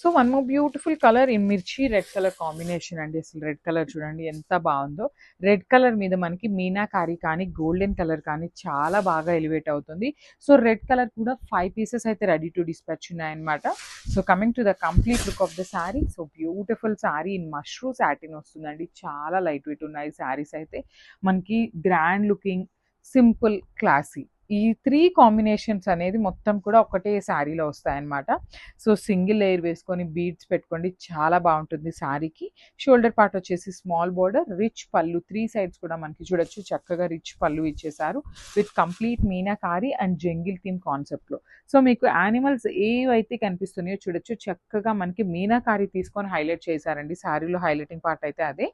So one more beautiful colour in mirchi red colour combination అండి. అసలు red colour చూడండి ఎంత బాగుందో. రెడ్ కలర్ మీద మనకి మీనాకారి కానీ గోల్డెన్ కలర్ కానీ చాలా బాగా ఎలివేట్ అవుతుంది. సో రెడ్ కలర్ కూడా ఫైవ్ పీసెస్ అయితే రెడీ టు డిస్పాచ్ ఉన్నాయన్నమాట. So coming to the complete look of the sari. So beautiful sari in mashru satin వస్తుందండి. చాలా లైట్ వెయిట్ ఉన్నాయి శారీస్ అయితే. మనకి గ్రాండ్ లుకింగ్ సింపుల్ క్లాసీ. ఈ త్రీ కాంబినేషన్స్ అనేది మొత్తం కూడా ఒకటే శారీలో వస్తాయన్నమాట. సో సింగిల్ లేయర్ వేసుకొని బీడ్స్ పెట్టుకోండి చాలా బాగుంటుంది శారీకి. షోల్డర్ పార్ట్ వచ్చేసి small border rich pallu three sides కూడా మనకి చూడొచ్చు. చక్కగా రిచ్ పళ్ళు ఇచ్చేసారు with complete meenakari and jungle theme కాన్సెప్ట్లో. సో మీకు యానిమల్స్ ఏవైతే కనిపిస్తున్నాయో చూడొచ్చు. చక్కగా మనకి మీనాకారి తీసుకొని హైలైట్ చేశారండి. శారీలో హైలైటింగ్ పార్ట్ అయితే అదే.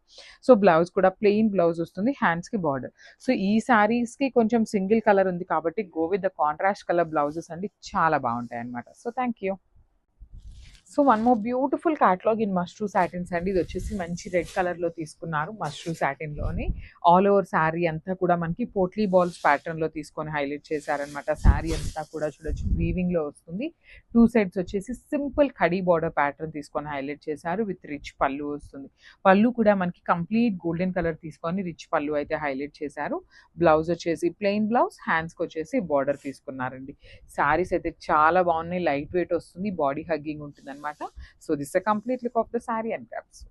సో బ్లౌజ్ కూడా ప్లెయిన్ బ్లౌజ్ వస్తుంది హ్యాండ్స్కి బార్డర్. సో ఈ శారీస్కి కొంచెం సింగిల్ కలర్ ఉంది కాబట్టి go with the contrast colour blouses అండి చాలా బాగుంటాయి అనమాట so thank you so one more beautiful catalogue in mashru satins అండి. ఇది వచ్చేసి మంచి రెడ్ కలర్లో తీసుకున్నారు మష్రూ సాటిన్లోని ఆల్ ఓవర్ శారీ అంతా కూడా మనకి పోట్లీ బాల్స్ ప్యాటర్న్లో తీసుకొని హైలైట్ చేశారనమాట శారీ అంతా కూడా చూడొచ్చు వీవింగ్లో వస్తుంది. టూ సైడ్స్ వచ్చేసి సింపుల్ కడీ బార్డర్ ప్యాటర్న్ తీసుకొని హైలైట్ చేశారు విత్ రిచ్ పళ్ళు వస్తుంది. పళ్ళు కూడా మనకి కంప్లీట్ గోల్డెన్ కలర్ తీసుకొని రిచ్ పళ్ళు అయితే హైలైట్ చేశారు. బ్లౌజ్ వచ్చేసి ప్లెయిన్ బ్లౌజ్ హ్యాండ్స్కి వచ్చేసి బార్డర్ తీసుకున్నారండి. శారీస్ అయితే చాలా బాగున్నాయి లైట్ వెయిట్ వస్తుంది బాడీ హగ్గింగ్ ఉంటుంది అనమాట so this uh complete look of the sari and crafts